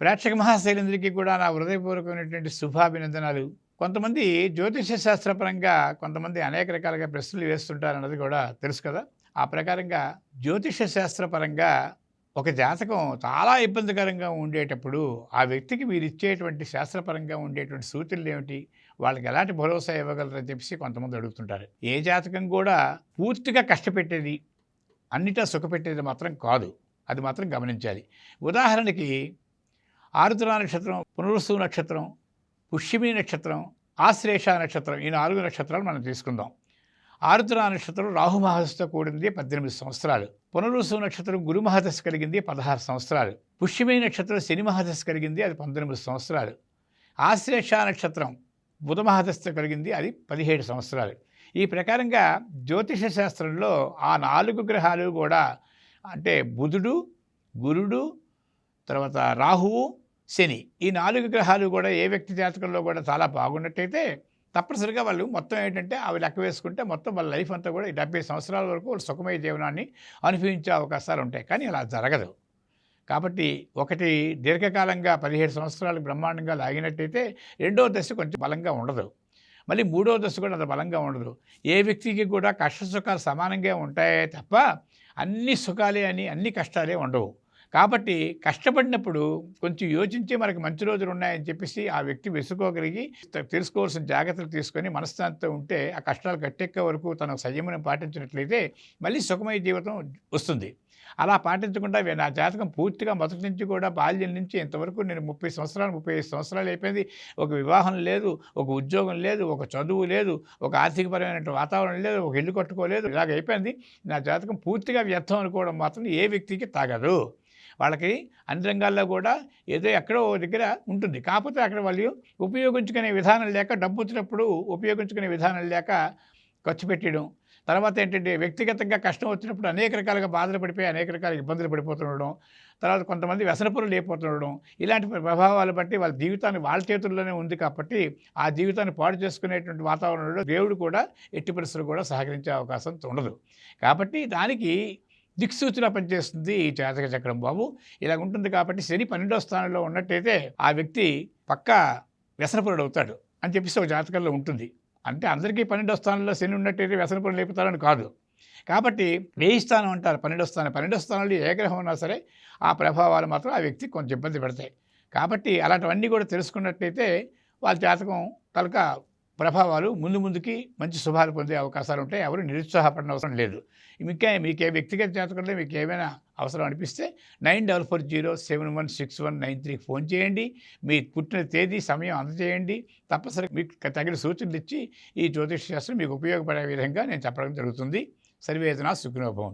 ప్రేక్షక మహాశైలందరికీ కూడా నా హృదయపూర్వకమైనటువంటి శుభాభినందనాలు. కొంతమంది జ్యోతిష శాస్త్రపరంగా కొంతమంది అనేక రకాలుగా ప్రశ్నలు వేస్తుంటారన్నది కూడా తెలుసు కదా. ఆ ప్రకారంగా జ్యోతిష శాస్త్రపరంగా ఒక జాతకం చాలా ఇబ్బందికరంగా ఉండేటప్పుడు ఆ వ్యక్తికి మీరు ఇచ్చేటువంటి శాస్త్రపరంగా ఉండేటువంటి సూచనలు ఏమిటి? వాళ్ళకి ఎలాంటి భరోసా ఇవ్వగలరని చెప్పేసి కొంతమంది అడుగుతుంటారు. ఏ జాతకం కూడా పూర్తిగా కష్టపెట్టేది అన్నిటా సుఖపెట్టేది మాత్రం కాదు. అది మాత్రం గమనించాలి. ఉదాహరణకి ఆరుద్ర నక్షత్రం పునరుసు నక్షత్రం పుష్యమి నక్షత్రం ఆశ్లేష నక్షత్రం ఈ నాలుగు నక్షత్రాలు మనం తీసుకుందాం. ఆరుద్ర నక్షత్రం రాహు కూడింది పద్దెనిమిది సంవత్సరాలు. పునరుసు నక్షత్రం గురు మహదశ కలిగింది పదహారు సంవత్సరాలు. పుష్యమి నక్షత్రం శని మహదశ కలిగింది అది పంతొమ్మిది సంవత్సరాలు. ఆశ్లేష నక్షత్రం బుధ మహదశ కలిగింది అది పదిహేడు సంవత్సరాలు. ఈ ప్రకారంగా జ్యోతిష శాస్త్రంలో ఆ నాలుగు గ్రహాలు కూడా అంటే బుధుడు గురుడు తర్వాత రాహువు శని. ఈ నాలుగు గ్రహాలు కూడా ఏ వ్యక్తి జాతకంలో కూడా చాలా బాగున్నట్టయితే తప్పనిసరిగా వాళ్ళు మొత్తం ఏంటంటే అవి లెక్క వేసుకుంటే మొత్తం వాళ్ళ లైఫ్ అంతా కూడా డెబ్బై సంవత్సరాల వరకు వాళ్ళు సుఖమయ జీవనాన్ని అనుభవించే అవకాశాలు ఉంటాయి. కానీ అలా జరగదు. కాబట్టి ఒకటి దీర్ఘకాలంగా పదిహేడు సంవత్సరాలు బ్రహ్మాండంగా లాగినట్టయితే రెండో దశ కొంచెం బలంగా ఉండదు. మళ్ళీ మూడో దశ కూడా అంత బలంగా ఉండదు. ఏ వ్యక్తికి కూడా కష్ట సుఖాలు సమానంగా ఉంటాయే తప్ప అన్ని సుఖాలే అని అన్ని కష్టాలే ఉండవు. కాబట్టి కష్టపడినప్పుడు కొంచెం యోచించి మనకి మంచి రోజులు ఉన్నాయని చెప్పేసి ఆ వ్యక్తి వెసుకోగలిగి తెలుసుకోవాల్సిన జాగ్రత్తలు తీసుకొని మనశ్శాంతితో ఉంటే ఆ కష్టాలు గట్టెక్కే వరకు తన సంయమనం పాటించినట్లయితే మళ్ళీ సుఖమయ జీవితం వస్తుంది. అలా పాటించకుండా నా జాతకం పూర్తిగా మొదటి నుంచి కూడా బాల్యం నుంచి ఇంతవరకు నేను ముప్పై సంవత్సరాలు ముప్పై ఐదు సంవత్సరాలు అయిపోయింది. ఒక వివాహం లేదు ఒక ఉద్యోగం లేదు ఒక చదువు లేదు ఒక ఆర్థికపరమైన వాతావరణం లేదు ఒక ఇల్లు కట్టుకోలేదు ఇలాగ అయిపోయింది. నా జాతకం పూర్తిగా వ్యర్థం అనుకోవడం మాత్రం ఏ వ్యక్తికి తాగదు. వాళ్ళకి అన్ని రంగాల్లో కూడా ఏదో ఎక్కడో ఓ దగ్గర ఉంటుంది. కాకపోతే అక్కడ వాళ్ళు ఉపయోగించుకునే విధానం లేక డబ్బు వచ్చినప్పుడు ఉపయోగించుకునే విధానం లేక ఖర్చు పెట్టడం. తర్వాత ఏంటంటే వ్యక్తిగతంగా కష్టం వచ్చినప్పుడు అనేక రకాలుగా బాధలు పడిపోయి అనేక రకాల ఇబ్బందులు పడిపోతుండడం. తర్వాత కొంతమంది వ్యసనపురులు లేకపోతుండడం ఇలాంటి ప్రభావాలు బట్టి వాళ్ళ జీవితాన్ని వాళ్ళ చేతుల్లోనే ఉంది కాబట్టి ఆ జీవితాన్ని పాడు చేసుకునేటువంటి వాతావరణంలో దేవుడు కూడా ఎట్టి పరిస్థితులు కూడా సహకరించే అవకాశం ఉండదు. కాబట్టి దానికి దిక్సూచిలా పనిచేస్తుంది ఈ జాతక చక్రం బాబు. ఇలా ఉంటుంది కాబట్టి శని పన్నెండో స్థానంలో ఉన్నట్టయితే ఆ వ్యక్తి పక్క వ్యసనపరుడు అవుతాడు అని చెప్పేసి ఒక జాతకంలో ఉంటుంది. అంటే అందరికీ పన్నెండో స్థానంలో శని ఉన్నట్టయితే వ్యసనపరుడు లేపుతారని కాదు. కాబట్టి వేయి స్థానం అంటారు పన్నెండో స్థానం. పన్నెండో స్థానంలో ఏ గ్రహం ఉన్నా సరే ఆ ప్రభావాలు మాత్రం ఆ వ్యక్తి కొంచెం ఇబ్బంది పెడతాయి. కాబట్టి అలాంటివన్నీ కూడా తెలుసుకున్నట్టయితే వాళ్ళ జాతకం కనుక ప్రభావాలు ముందు ముందుకి మంచి శుభాలు పొందే అవకాశాలు ఉంటాయి. ఎవరు నిరుత్సాహపడిన అవసరం లేదు. మీకే మీకే వ్యక్తిగత జాతకంలో మీకు ఏమైనా అవసరం అనిపిస్తే nine double four zero seven one six one nine త్రీకి ఫోన్ చేయండి. మీ పుట్టిన తేదీ సమయం అందజేయండి. తప్పనిసరి మీకు తగిన సూచనలు ఇచ్చి ఈ జ్యోతిష్ శాస్త్రం మీకు ఉపయోగపడే విధంగా నేను చెప్పడం జరుగుతుంది. సర్వేదన సుఖినోభవం